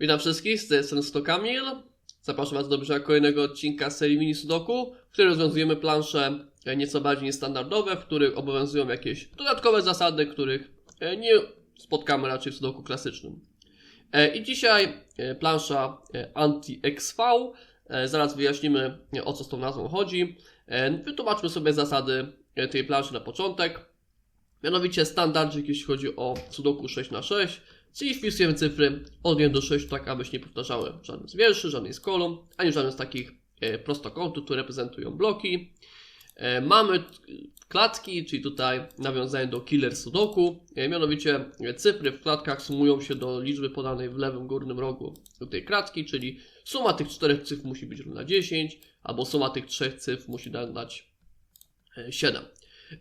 Witam wszystkich, z strony Stokamil. Zapraszam Was do obejrzenia kolejnego odcinka serii Mini Sudoku, w którym rozwiązujemy plansze e, nieco bardziej niestandardowe, w których obowiązują jakieś dodatkowe zasady, których e, nie spotkamy raczej w Sudoku klasycznym. E, I dzisiaj plansza Anti-XV. Zaraz wyjaśnimy o co z tą nazwą chodzi. Wytłumaczmy sobie zasady tej planszy na początek. Mianowicie standardzik, jeśli chodzi o Sudoku 6x6, czyli wpisujemy cyfry od 1 do 6, tak abyś nie powtarzały żadnych z wierszy, żadnej z kolumn, ani żadnych z takich e, prostokątów, które reprezentują bloki. E, Mamy klatki, czyli tutaj nawiązanie do killer Sudoku. E, Mianowicie cyfry w klatkach sumują się do liczby podanej w lewym górnym rogu tej klatki, czyli suma tych czterech cyfr musi być równa 10, albo suma tych trzech cyfr musi da- dać e, 7.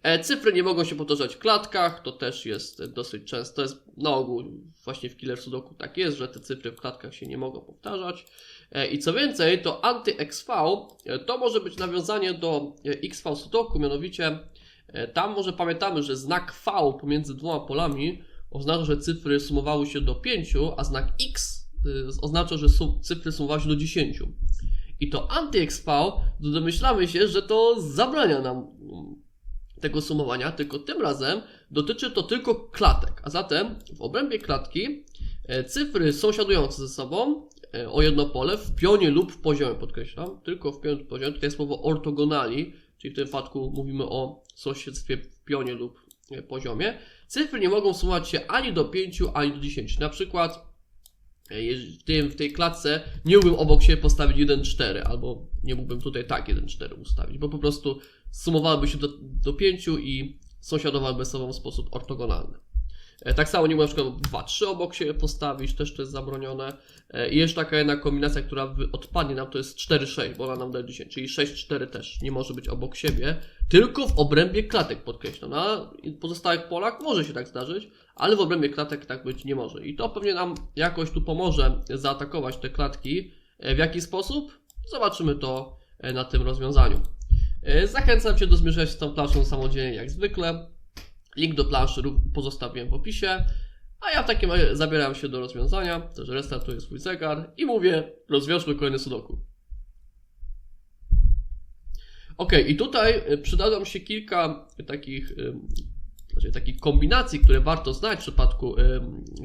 E, Cyfry nie mogą się powtarzać w klatkach, to też jest dosyć często, to jest na ogół właśnie w Killer Sudoku tak jest, że te cyfry w klatkach się nie mogą powtarzać. E, I co więcej, to anty-XV e, to może być nawiązanie do XV Sudoku, mianowicie tam może pamiętamy, że znak V pomiędzy dwoma polami oznacza, że cyfry sumowały się do 5, a znak X oznacza, że cyfry sumowały się do 10. I to anty-XV, domyślamy się, że to zabrania nam tego sumowania, tylko tym razem dotyczy to tylko klatek. A zatem w obrębie klatki e, cyfry sąsiadujące ze sobą e, o jedno pole w pionie lub w poziomie, podkreślam, tylko w pionie lub poziomie, tutaj jest słowo ortogonali, czyli w tym wypadku mówimy o sąsiedztwie w pionie lub e, poziomie. Cyfry nie mogą sumować się ani do 5, ani do 10. Na przykład w tej klatce nie mógłbym obok siebie postawić 1,4 albo nie mógłbym tutaj tak 1,4 ustawić, bo po prostu sumowałyby się do, do 5 i sąsiadowałyby sobą w sposób ortogonalny. E, Tak samo nie mogę na przykład 2, 3 obok siebie postawić, też to jest zabronione. E, I jeszcze taka jedna kombinacja, która odpadnie nam, to jest 4, 6, bo ona nam daje 10, czyli 6, 4 też nie może być obok siebie, tylko w obrębie klatek podkreślam. Na pozostałych polach może się tak zdarzyć, ale w obrębie klatek tak być nie może. I to pewnie nam jakoś tu pomoże zaatakować te klatki. E, W jaki sposób? Zobaczymy to na tym rozwiązaniu. E, Zachęcam Cię do zmierzenia się z tą planszą samodzielnie jak zwykle. Link do planszy pozostawiłem w opisie. A ja w takim razie zabieram się do rozwiązania, też restartuję swój zegar i mówię, rozwiążmy kolejny sudoku. Ok, i tutaj y, przydadzą się kilka takich, ym, znaczy takich kombinacji, które warto znać w przypadku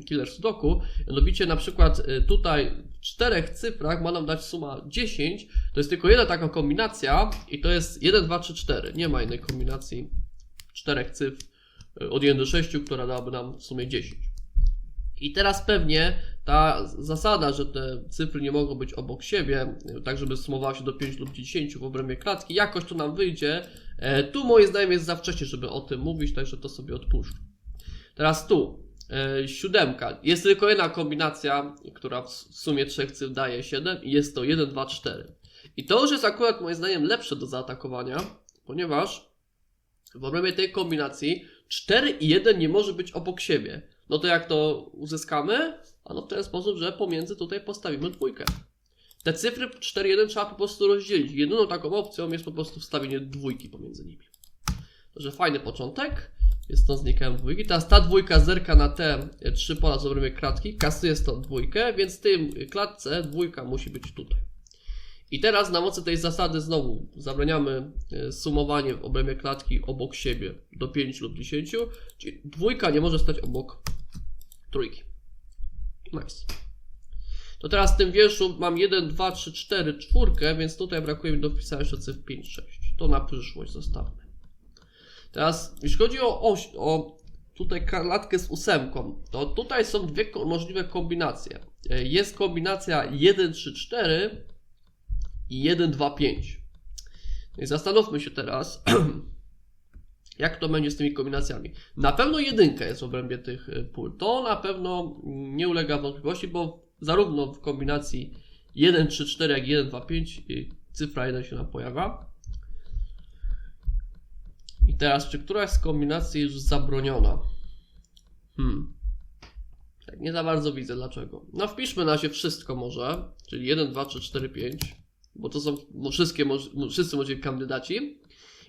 Killer Sudoku. Mianowicie na przykład tutaj czterech cyfrach ma nam dać suma 10. To jest tylko jedna taka kombinacja i to jest 1, 2, 3, 4. Nie ma innej kombinacji czterech cyfr y, od 1 do 6, która dałaby nam w sumie 10. I teraz pewnie ta zasada, że te cyfry nie mogą być obok siebie, y, tak żeby sumowała się do 5 lub 10 w obrębie klatki, jakoś to nam wyjdzie. E, Tu moim zdaniem jest za wcześnie, żeby o tym mówić, także to sobie odpuszczę. Teraz tu, siódemka. Jest tylko jedna kombinacja, która w sumie trzech cyfr daje 7 i jest to 1, 2, 4. I to już jest akurat moim zdaniem lepsze do zaatakowania, ponieważ w obrębie tej kombinacji 4 i 1 nie może być obok siebie. No to jak to uzyskamy? Ano w ten sposób, że pomiędzy tutaj postawimy dwójkę. Te cyfry 4 i 1 trzeba po prostu rozdzielić. Jedyną taką opcją jest po prostu wstawienie dwójki pomiędzy nimi. Także fajny początek. Jest to znikając dwójki. Teraz ta dwójka zerka na te e, trzy pola z obrębie klatki, kasuje stąd dwójkę, więc w tym klatce dwójka musi być tutaj. I teraz na mocy tej zasady znowu zabraniamy e, sumowanie w obrębie klatki obok siebie do 5 lub 10, czyli dwójka nie może stać obok trójki. Nice. To teraz w tym wierszu mam 1, 2, 3, 4, czwórkę, więc tutaj brakuje mi do wpisania jeszcze cyfr 5, 6. To na przyszłość zostawmy. Teraz, jeśli chodzi o oś, o tutaj klatkę z ósemką, to tutaj są dwie możliwe kombinacje. E, Jest kombinacja 1, 3, 4 i 1, 2, 5. No i zastanówmy się teraz, jak to będzie z tymi kombinacjami. Na pewno jedynka jest w obrębie tych y, pól. To na pewno nie ulega wątpliwości, bo zarówno w kombinacji 1, 3, 4, jak i 1, 2, 5 y, cyfra 1 się nam pojawia. I teraz, czy któraś z kombinacji jest zabroniona? Hmm. Tak, nie za bardzo widzę dlaczego. No wpiszmy na razie wszystko może, czyli 1, 2, 3, 4, 5, bo to są wszystkie, wszyscy możliwi kandydaci.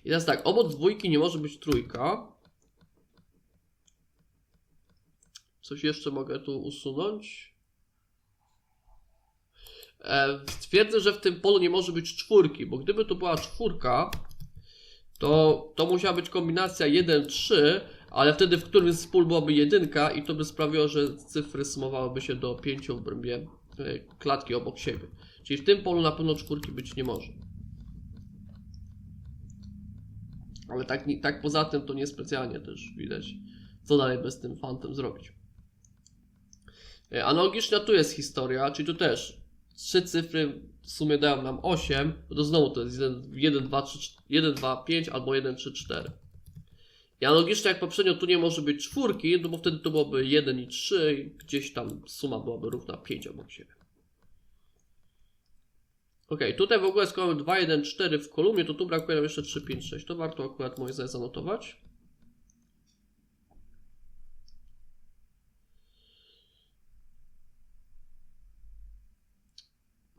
I teraz tak, obok dwójki nie może być trójka. Coś jeszcze mogę tu usunąć? e, stwierdzę, że w tym polu nie może być czwórki, bo gdyby to była czwórka, to, to musiała być kombinacja 1-3, ale wtedy w którymś z pól byłaby jedynka i to by sprawiło, że cyfry sumowałyby się do 5 w obrębie e, klatki obok siebie. Czyli w tym polu na pewno czwórki być nie może. Ale tak, tak poza tym to niespecjalnie też widać, co dalej bez tym fantem zrobić. E, Analogiczna tu jest historia, czyli tu też trzy cyfry w sumie dają nam 8, to znowu to jest 1, 1, 2, 3, 1, 2, 5 albo 1, 3, 4. I analogicznie jak poprzednio tu nie może być czwórki, no bo wtedy to byłoby 1 i 3, i gdzieś tam suma byłaby równa 5 obok siebie. Ok, tutaj w ogóle skoro mamy 2, 1, 4 w kolumnie, to tu brakuje nam jeszcze 3, 5, 6. To warto akurat moim zdaniem zanotować.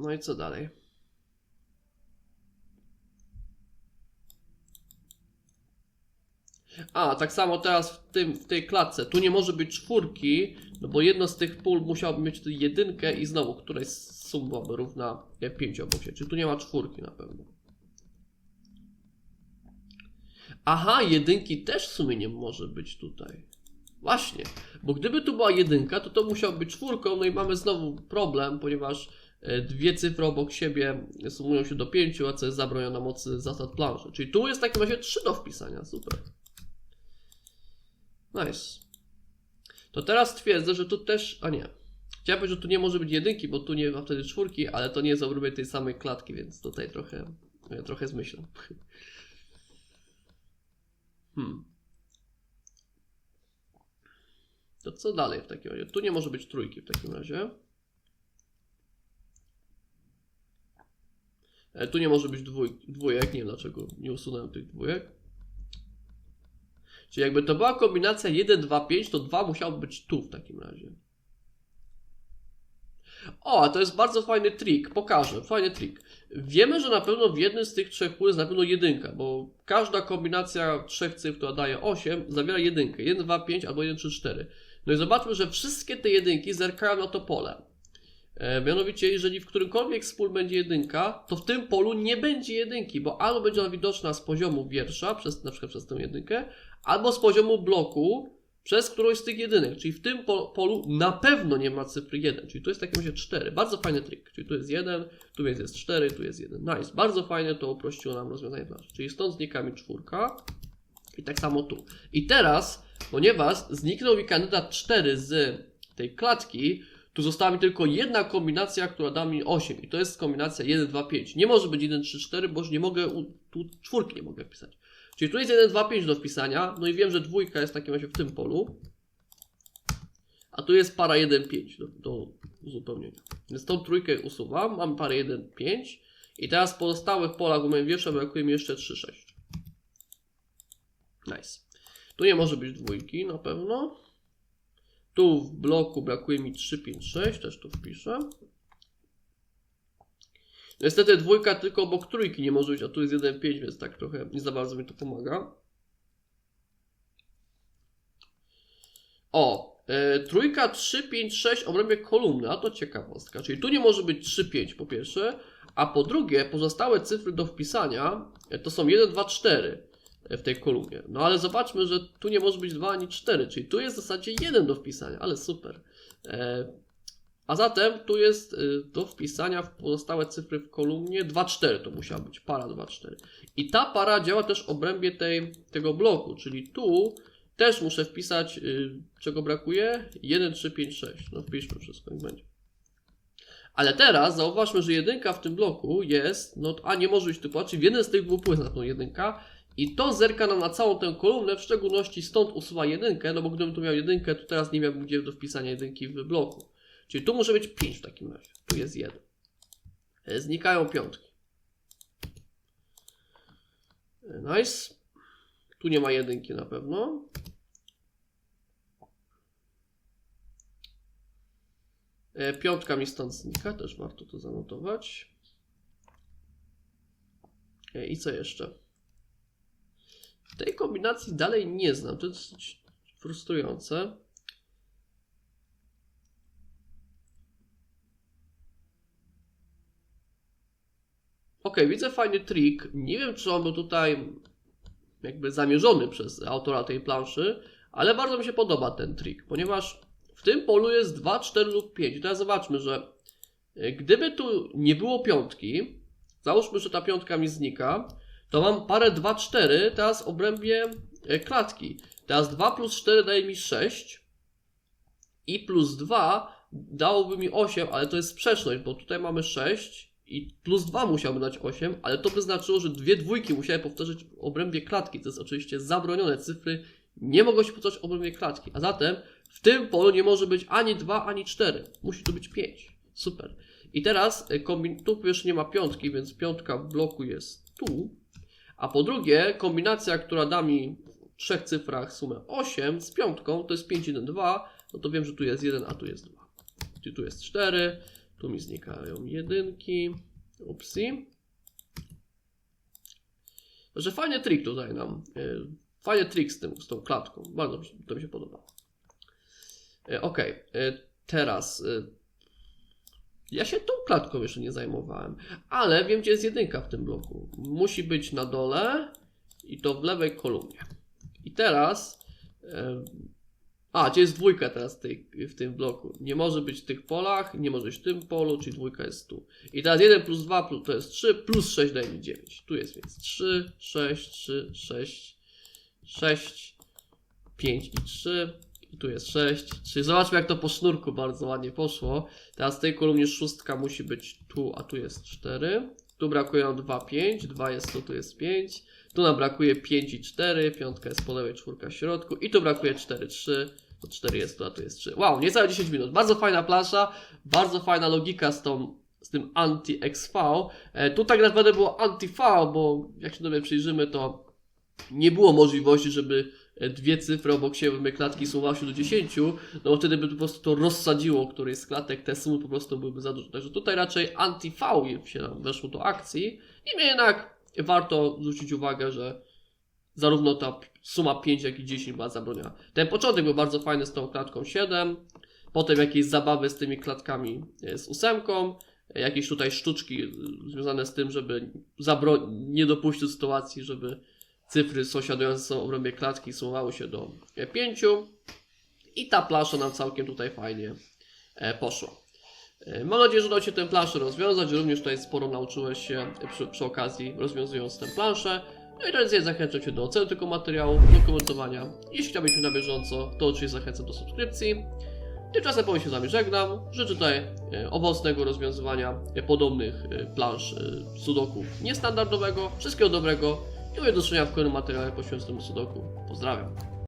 No i co dalej? A, tak samo teraz w, tym, w tej klatce. Tu nie może być czwórki, no bo jedno z tych pól musiałoby mieć jedynkę i znowu, której sum byłaby równa 5 obok siebie. Czyli tu nie ma czwórki na pewno. Aha, jedynki też w sumie nie może być tutaj. Właśnie, bo gdyby tu była jedynka, to to musiało być czwórką, no i mamy znowu problem, ponieważ dwie cyfry obok siebie sumują się do pięciu, a co jest zabronione mocy zasad planszy. Czyli tu jest w takim razie 3 do wpisania, super. Nice. To teraz twierdzę, że tu też, a nie. Chciałem powiedzieć, że tu nie może być jedynki, bo tu nie ma wtedy czwórki, ale to nie jest obrębie tej samej klatki, więc tutaj trochę, e, trochę zmyślam. Hmm. To co dalej w takim razie? Tu nie może być trójki w takim razie. Tu nie może być dwój, dwójek. Nie wiem dlaczego nie usunąłem tych dwójek. Czyli jakby to była kombinacja 1, 2, 5, to 2 musiało być tu w takim razie. O, a to jest bardzo fajny trik. Pokażę. Fajny trik. Wiemy, że na pewno w jednym z tych trzech pól jest na pewno jedynka, bo każda kombinacja trzech cyfr, która daje 8, zawiera jedynkę. 1, 2, 5 albo 1, 3, 4. No i zobaczmy, że wszystkie te jedynki zerkają na to pole. E, mianowicie, jeżeli w którymkolwiek z pól będzie jedynka, to w tym polu nie będzie jedynki, bo albo będzie ona widoczna z poziomu wiersza, przez, na przykład przez tę jedynkę, albo z poziomu bloku przez którąś z tych jedynek. Czyli w tym po, polu na pewno nie ma cyfry 1, czyli tu jest w takim razie 4. Bardzo fajny trik. Czyli tu jest 1, tu jest, jest 4, tu jest 1. Nice. Bardzo fajnie to uprościło nam rozwiązanie planszy. Czyli stąd znika mi czwórka i tak samo tu. I teraz, ponieważ zniknął mi kandydat 4 z tej klatki, tu została mi tylko jedna kombinacja, która da mi 8 i to jest kombinacja 1, 2, 5. Nie może być 1, 3, 4, bo już nie mogę, tu czwórki nie mogę wpisać. Czyli tu jest 1, 2, 5 do wpisania, no i wiem, że dwójka jest w takim razie w tym polu. A tu jest para 1, 5 do, do uzupełnienia. Więc tą trójkę usuwam, mam parę 1, 5 i teraz w pozostałych polach u moim wiersza brakuje mi jeszcze 3, 6. Nice. Tu nie może być dwójki na pewno. Tu w bloku brakuje mi 3, 5, 6, też tu wpiszę. Niestety dwójka tylko obok trójki nie może być, a tu jest 1, 5, więc tak trochę nie za bardzo mi to pomaga. O, e, trójka 3, 5, 6 obrębie kolumny, a to ciekawostka. Czyli tu nie może być 3, 5 po pierwsze, a po drugie pozostałe cyfry do wpisania e, to są 1, 2, 4 w tej kolumnie. No ale zobaczmy, że tu nie może być 2 ani 4, czyli tu jest w zasadzie 1 do wpisania, ale super. E, a zatem tu jest y, do wpisania w pozostałe cyfry w kolumnie 2, 4 to musiała być, para 2, 4. I ta para działa też w obrębie tej, tego bloku, czyli tu też muszę wpisać, y, czego brakuje? 1, 3, 5, 6. No wpiszmy wszystko, jak będzie. Ale teraz zauważmy, że jedynka w tym bloku jest, no a nie może być typu, czyli w jednym z tych dwóch jest na pewno jedynka i to zerka nam na całą tę kolumnę, w szczególności stąd usuwa jedynkę, no bo gdybym tu miał jedynkę, to teraz nie miałbym gdzie do wpisania jedynki w bloku. Czyli tu może być 5 w takim razie. Tu jest 1. E, Znikają piątki. E, Nice. Tu nie ma jedynki na pewno. E, Piątka mi stąd znika, też warto to zanotować. I co jeszcze? Tej kombinacji dalej nie znam. To jest dosyć frustrujące. Okej, widzę fajny trik. Nie wiem, czy on był tutaj jakby zamierzony przez autora tej planszy, ale bardzo mi się podoba ten trik, ponieważ w tym polu jest 2, 4 lub 5. I teraz zobaczmy, że e, gdyby tu nie było piątki, załóżmy, że ta piątka mi znika, to mam parę 2, 4 teraz obrębie e, klatki. Teraz 2 plus 4 daje mi 6 i plus 2 dałoby mi 8, ale to jest sprzeczność, bo tutaj mamy 6 i plus 2 musiałby dać 8, ale to by znaczyło, że dwie dwójki musiały powtórzyć w obrębie klatki. To jest oczywiście zabronione. Cyfry nie mogą się powtarzać w obrębie klatki. A zatem w tym polu nie może być ani 2, ani 4. Musi tu być 5. Super. I teraz kombin- tu jeszcze nie ma piątki, więc piątka w bloku jest tu. A po drugie, kombinacja, która da mi w trzech cyfrach sumę 8 z piątką, to jest 5, 1, 2. No to wiem, że tu jest 1, a tu jest 2. Czyli tu jest 4. Tu mi znikają jedynki. Upsi. Że fajny trik tutaj nam. y, Fajny trik z, tym, z tą klatką. Bardzo to mi się podoba. Y, Okej, y, teraz. Ja się tą klatką jeszcze nie zajmowałem, ale wiem, gdzie jest jedynka w tym bloku. Musi być na dole i to w lewej kolumnie. I teraz. a, gdzie jest dwójka teraz tej, w tym bloku? Nie może być w tych polach, nie może być w tym polu, czyli dwójka jest tu. I teraz 1 plus 2 plus, to jest 3, plus 6 daje mi 9. Tu jest więc 3, 6, 3, 6, 6, 5 i 3. I tu jest 6. Czyli zobaczmy, jak to po sznurku bardzo ładnie poszło. Teraz w tej kolumnie szóstka musi być tu, a tu jest 4. Tu brakuje nam 2, 5. 2 jest tu, tu jest 5. Tu nam brakuje 5 i 4. Piątka jest po lewej, czwórka w środku. I tu brakuje 4, 3. To 4 jest tu, a tu jest 3. Wow, niecałe 10 minut. Bardzo fajna plansza. Bardzo fajna logika z tą z tym anti-XV. E, tu tak naprawdę było anti-V, bo jak się dobrze przyjrzymy, to nie było możliwości, żeby dwie cyfry obok siebie klatki sumowały się do 10, no bo wtedy by po prostu to rozsadziło któryś z klatek, te sumy po prostu byłyby za duże. Także tutaj raczej anti-V się nam weszło do akcji. Niemniej jednak warto zwrócić uwagę, że zarówno ta suma 5, jak i 10 była zabroniona. Ten początek był bardzo fajny z tą klatką 7, potem jakieś zabawy z tymi klatkami e, z ósemką, e, jakieś tutaj sztuczki e, związane z tym, żeby zabro- nie dopuścić do sytuacji, żeby cyfry sąsiadujące w obrębie klatki sumowały się do 5 i ta plansza nam całkiem tutaj fajnie e, poszła. E, Mam nadzieję, że udało Ci tę planszę rozwiązać, również tutaj sporo nauczyłeś się przy, przy okazji rozwiązując tę planszę. No i teraz zachęcam Cię do oceny tego materiału, do komentowania. Jeśli chciałbyś być na bieżąco, to oczywiście zachęcam do subskrypcji. Tymczasem powiem się z Wami żegnam. Życzę tutaj e, owocnego rozwiązywania podobnych plansz sudoku niestandardowego. Wszystkiego dobrego mówię do w kolejnym materiale poświęconym sudoku. Pozdrawiam.